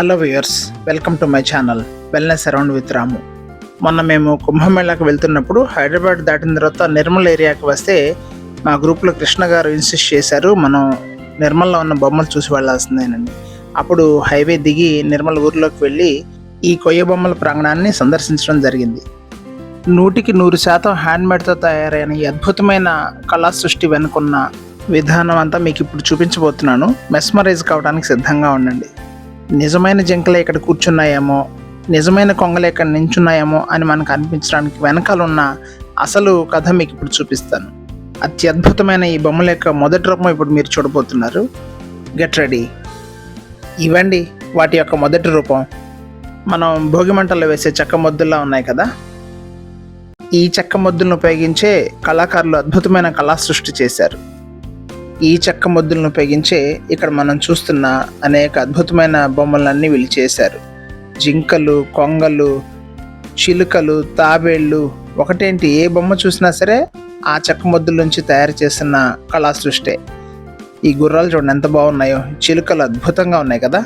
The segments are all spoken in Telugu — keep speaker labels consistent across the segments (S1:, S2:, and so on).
S1: Hello viewers welcome to my channel wellness around with Ramu. మొన్న మేము కుంభమేళాకు వెళ్తున్నప్పుడు హైదరాబాద్ దాటిన తర్వాత నిర్మల్ ఏరియాకి వస్తే మా గ్రూప్లో కృష్ణ గారు ఇన్సిస్ట్ చేశారు మనం నిర్మల్లో ఉన్న బొమ్మలు చూసి వెళ్ళాల్సిందేనండి అప్పుడు హైవే దిగి నిర్మల్ ఊర్లోకి వెళ్ళి ఈ కొయ్య బొమ్మల ప్రాంగణాన్ని సందర్శించడం జరిగింది. నూటికి నూరు శాతం హ్యాండ్మేడ్తో తయారైన ఈ అద్భుతమైన కళా సృష్టి వెనుకున్న విధానం అంతా మీకు ఇప్పుడు చూపించబోతున్నాను. మెస్మరైజ్ కావడానికి సిద్ధంగా ఉండండి. నిజమైన జింకలే ఇక్కడ కూర్చున్నాయేమో నిజమైన కొంగలు ఇక్కడ నించున్నాయేమో అని మనకు అనిపించడానికి వెనకాల ఉన్న అసలు కథ మీకు ఇప్పుడు చూపిస్తాను. అత్యద్భుతమైన ఈ బొమ్మల యొక్క మొదటి రూపం ఇప్పుడు మీరు చూడబోతున్నారు. గెట్ రెడీ ఇవండి వాటి యొక్క మొదటి రూపం. మనం భోగి మంటల్లో వేసే చెక్క మొద్దుల్లా ఉన్నాయి కదా? ఈ చెక్క మొద్దులను ఉపయోగించే కళాకారులు అద్భుతమైన కళా సృష్టి చేశారు. ఈ చెక్క మొద్దులను ఉపయోగించే ఇక్కడ మనం చూస్తున్న అనేక అద్భుతమైన బొమ్మలన్నీ వీళ్ళు చేశారు. జింకలు కొంగలు చిలుకలు తాబేళ్ళు ఒకటేంటి? ఏ బొమ్మ చూసినా సరే ఆ చెక్క ముద్దుల నుంచి తయారు చేసిన కళా సృష్టే. ఈ గుర్రాలు చూడండి ఎంత బాగున్నాయో. చిలుకలు అద్భుతంగా ఉన్నాయి కదా?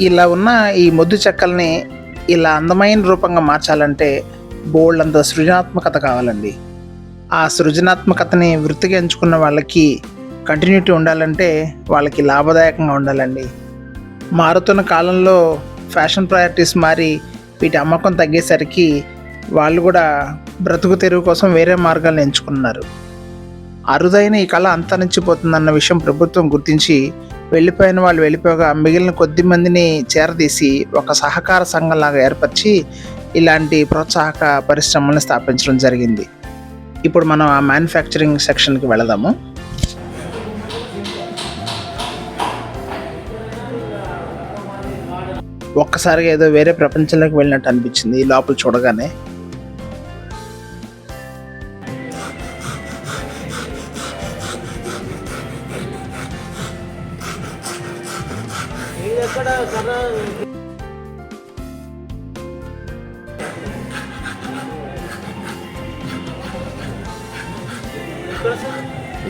S1: ఇలా ఉన్న ఈ మొద్దు చెక్కల్ని ఇలా అందమైన రూపంగా మార్చాలంటే బోల్డ్ అంత సృజనాత్మకత కావాలండి. ఆ సృజనాత్మకతని వృత్తిగా ఎంచుకున్న వాళ్ళకి కంటిన్యూటీ ఉండాలంటే వాళ్ళకి లాభదాయకంగా ఉండాలండి. మారుతున్న కాలంలో ఫ్యాషన్ ప్రయారిటీస్ మారి వీటి అమ్మకం తగ్గేసరికి వాళ్ళు కూడా బ్రతుకు తెరువు కోసం వేరే మార్గాలను ఎంచుకున్నారు. అరుదైన ఈ కళ అంతరించిపోతుందన్న విషయం ప్రభుత్వం గుర్తించి వెళ్ళిపోయిన వాళ్ళు వెళ్ళిపోగా మిగిలిన కొద్ది మందిని చేరదీసి ఒక సహకార సంఘంలాగా ఏర్పరిచి ఇలాంటి ప్రోత్సాహక పరిశ్రమలను స్థాపించడం జరిగింది. ఇప్పుడు మనం ఆ మ్యానుఫ్యాక్చరింగ్ సెక్షన్కి వెళదాము. ఒక్కసారిగా ఏదో వేరే ప్రపంచంలోకి వెళ్ళినట్టు అనిపించింది ఈ లోపల చూడగానే.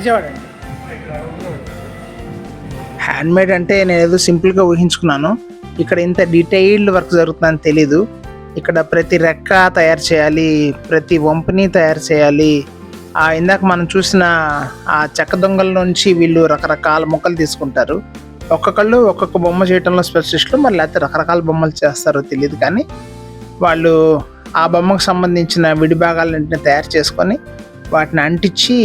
S1: విజయవాడ హ్యాండ్మేడ్ అంటే నేను ఏదో సింపుల్గా ఊహించుకున్నాను. ఇక్కడ ఇంత డీటెయిల్డ్ వర్క్ జరుగుతుందని తెలీదు. ఇక్కడ ప్రతి రెక్క తయారు చేయాలి ప్రతి వంపుని తయారు చేయాలి. ఆ ఇందాక మనం చూసిన ఆ చెక్క దొంగల నుంచి వీళ్ళు రకరకాల మొక్కలు తీసుకుంటారు. ఒక్కొక్కళ్ళు ఒక్కొక్క బొమ్మ చేయడంలో స్పెషలిస్టులు మరి లేకపోతే రకరకాల బొమ్మలు చేస్తారో తెలియదు కానీ వాళ్ళు ఆ బొమ్మకు సంబంధించిన విడి భాగాలన్నింటిని తయారు చేసుకొని వాటిని అంటించి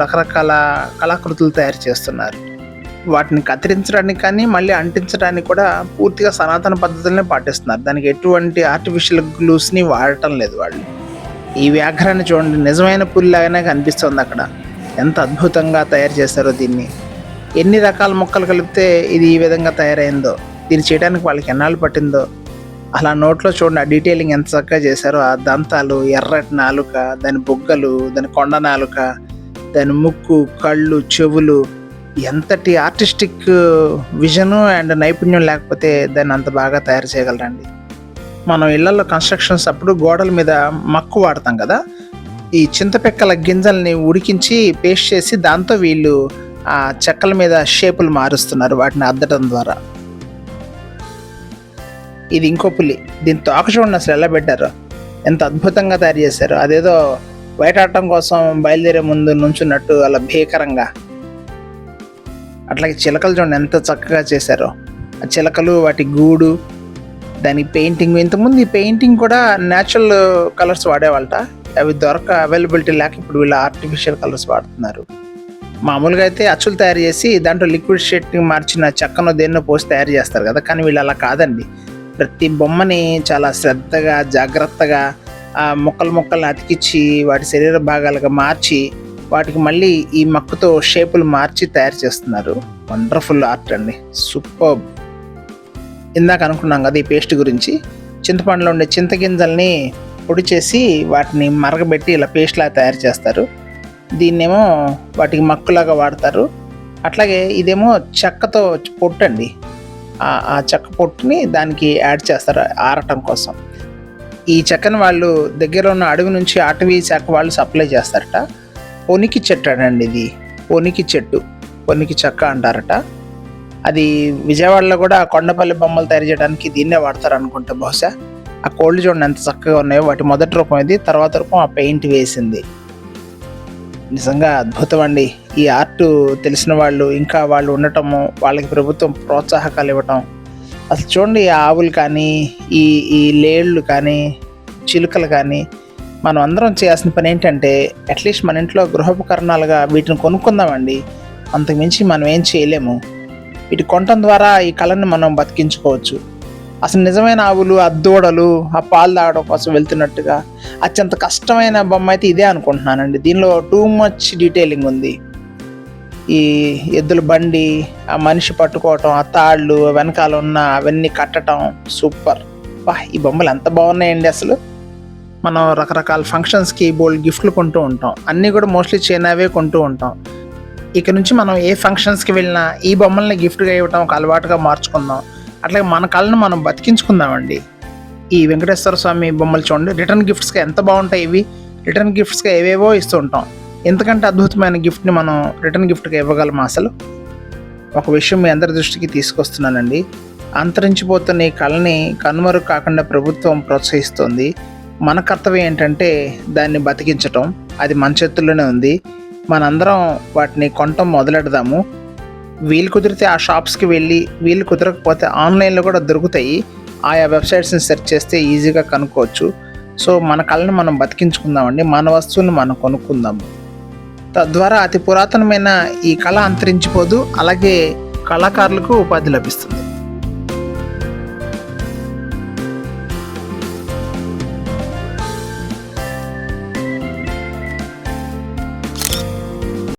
S1: రకరకాల కళాకృతులు తయారు చేస్తున్నారు. వాటిని కత్తిరించడానికి కానీ మళ్ళీ అంటించడానికి కూడా పూర్తిగా సనాతన పద్ధతులనే పాటిస్తున్నారు. దానికి ఎటువంటి ఆర్టిఫిషియల్ గ్లూస్ని వాడటం లేదు వాళ్ళు. ఈ వ్యాఘ్రాన్ని చూడండి. నిజమైన పులిలాగానే కనిపిస్తుంది అక్కడ. ఎంత అద్భుతంగా తయారు చేశారో దీన్ని. ఎన్ని రకాల మొక్కలు కలిపితే ఇది ఈ విధంగా తయారైందో దీన్ని చేయడానికి వాళ్ళకి ఎన్నాళ్ళు పట్టిందో అలా నోట్లో చూడండి ఆ డీటెయిలింగ్ ఎంత చక్కగా చేశారో ఆ దంతాలు ఎర్రటి నాలుక దాని బుగ్గలు దాని కొండ నాలుక దాని ముక్కు కళ్ళు చెవులు ఎంతటి ఆర్టిస్టిక్ విజను అండ్ నైపుణ్యం లేకపోతే దాన్ని అంత బాగా తయారు చేయగలరండి. మనం ఇళ్ళలో కన్స్ట్రక్షన్స్ అప్పుడు గోడల మీద మక్కు వాడతాం కదా ఈ చింతపిక్కల గింజల్ని ఉడికించి పేస్ట్ చేసి దాంతో వీళ్ళు ఆ చెక్కల మీద షేపులు మారుస్తున్నారు వాటిని అద్దడం ద్వారా. ఇది ఇంకో పులి. దీని తోక చూడండి అసలు ఎలా పెట్టారు? ఎంత అద్భుతంగా తయారు చేశారు? అదేదో వేటాడటం కోసం బయలుదేరే ముందు నుంచున్నట్టు అలా భీకరంగా. అట్లాగే చిలకలు చూడండి ఎంత చక్కగా చేశారో. ఆ చిలకలు వాటి గూడు దాని పెయింటింగ్. ఇంతకుముందు ఈ పెయింటింగ్ కూడా న్యాచురల్ కలర్స్ వాడేవాళ్ళట. అవి దొరక అవైలబిలిటీ లేక ఇప్పుడు వీళ్ళు ఆర్టిఫిషియల్ కలర్స్ వాడుతున్నారు. మామూలుగా అయితే అచ్చులు తయారు చేసి దాంట్లో లిక్విడ్ షేడ్ని మార్చిన చెక్కను దేన్నో పోసి తయారు చేస్తారు కదా. కానీ వీళ్ళు అలా కాదండి. ప్రతి బొమ్మని చాలా శ్రద్ధగా జాగ్రత్తగా ఆ ముక్కలు ముక్కల్ని అతికిచ్చి వాటి శరీర భాగాలుగా మార్చి వాటికి మళ్ళీ ఈ మక్కుతో షేపులు మార్చి తయారు చేస్తున్నారు. వండర్ఫుల్ ఆర్ట్ అండి. సూపర్ ఇందాక అనుకున్నాం కదా ఈ పేస్ట్ గురించి. చింతపండులో ఉండే చింతగింజల్ని పొడి చేసి వాటిని మరగబెట్టి ఇలా పేస్ట్లా తయారు చేస్తారు. దీన్నేమో వాటికి మక్కులాగా వాడతారు. అట్లాగే ఇదేమో చెక్కతో పొట్టండి. ఆ- చెక్క పొట్టుని దానికి యాడ్ చేస్తారు ఆరటం కోసం. ఈ చెక్కని వాళ్ళు దగ్గర ఉన్న అడవి నుంచి అటవీ శాఖ వాళ్ళు సప్లై చేస్తారట. పొనికి చెట్టు అనండి ఇది. పొనికి చెట్టు. పొనికి చెక్క అంటారట. అది విజయవాడలో కూడా కొండపల్లి బొమ్మలు తయారు చేయడానికి దీన్నే వాడతారు అనుకుంటా బహుశా. ఆ కోళ్ళు చూడండి ఎంత చక్కగా ఉన్నాయో. వాటి మొదటి రూపం ఇది తర్వాత రూపం ఆ పెయింట్ వేసింది. నిజంగా అద్భుతం అండి ఈ ఆర్ట్ తెలిసిన వాళ్ళు ఇంకా వాళ్ళు ఉండటము వాళ్ళకి ప్రభుత్వం ప్రోత్సాహకాలు ఇవ్వటం. అసలు చూడండి ఈ ఆవులు కానీ ఈ ఈ లేళ్ళు కానీ చిలుకలు కానీ మనం అందరం చేయాల్సిన పని ఏంటంటే అట్లీస్ట్ మన ఇంట్లో గృహోపకరణాలుగా వీటిని కొనుక్కుందామండి. అంతకుమించి మనం ఏం చేయలేము. వీటి కొనటం ద్వారా ఈ కళని మనం బతికించుకోవచ్చు. అసలు నిజమైన ఆవులు ఆ దూడలు ఆ పాలు తాగడం కోసం వెళ్తున్నట్టుగా అత్యంత కష్టమైన బొమ్మ అయితే ఇదే అనుకుంటున్నానండి. దీనిలో టూ మచ్ డీటెయిలింగ్ ఉంది. ఈ ఎద్దుల బండి ఆ మనిషి పట్టుకోవటం ఆ తాళ్ళు వెనకాల ఉన్న అవన్నీ కట్టడం సూపర్ వా ఈ బొమ్మలు ఎంత బాగున్నాయండి అసలు. మనం రకరకాల ఫంక్షన్స్కి బోల్డ్ గిఫ్ట్లు కొంటూ ఉంటాం. అన్నీ కూడా మోస్ట్లీ చైనావే కొంటూ ఉంటాం. ఇక నుంచి మనం ఏ ఫంక్షన్స్కి వెళ్ళినా ఈ బొమ్మల్ని గిఫ్ట్గా ఇవ్వటం ఒక అలవాటుగా మార్చుకుందాం. అట్లాగే మన కళను మనం బతికించుకుందామండి. ఈ వెంకటేశ్వర స్వామి బొమ్మలు చూడండి. రిటర్న్ గిఫ్ట్స్గా ఎంత బాగుంటాయి ఇవి? రిటర్న్ గిఫ్ట్స్గా ఏవేవో ఇస్తూ ఉంటాం. ఎంతకంటే అద్భుతమైన గిఫ్ట్ని మనం రిటర్న్ గిఫ్ట్గా ఇవ్వగలం అసలు. ఒక విషయం మీ అందరి దృష్టికి తీసుకొస్తున్నానండి. అంతరించిపోతున్న ఈ కళని కనుమరు కాకుండా ప్రభుత్వం ప్రోత్సహిస్తోంది. మన కర్తవ్యం ఏంటంటే దాన్ని బతికించటం. అది మన చేతుల్లోనే ఉంది. మనందరం వాటిని కొనటం మొదలెడదాము. వీలు కుదిరితే ఆ షాప్స్కి వెళ్ళి వీలు కుదరకపోతే ఆన్లైన్లో కూడా దొరుకుతాయి. ఆయా వెబ్సైట్స్ని సెర్చ్ చేస్తే ఈజీగా కనుక్కోవచ్చు. సో మన కళను మనం బతికించుకుందామండి. మన వస్తువులను మనం కొనుక్కుందాము. తద్వారా అతి పురాతనమైన ఈ కళ అంతరించిపోదు. అలాగే కళాకారులకు ఉపాధి లభిస్తుంది.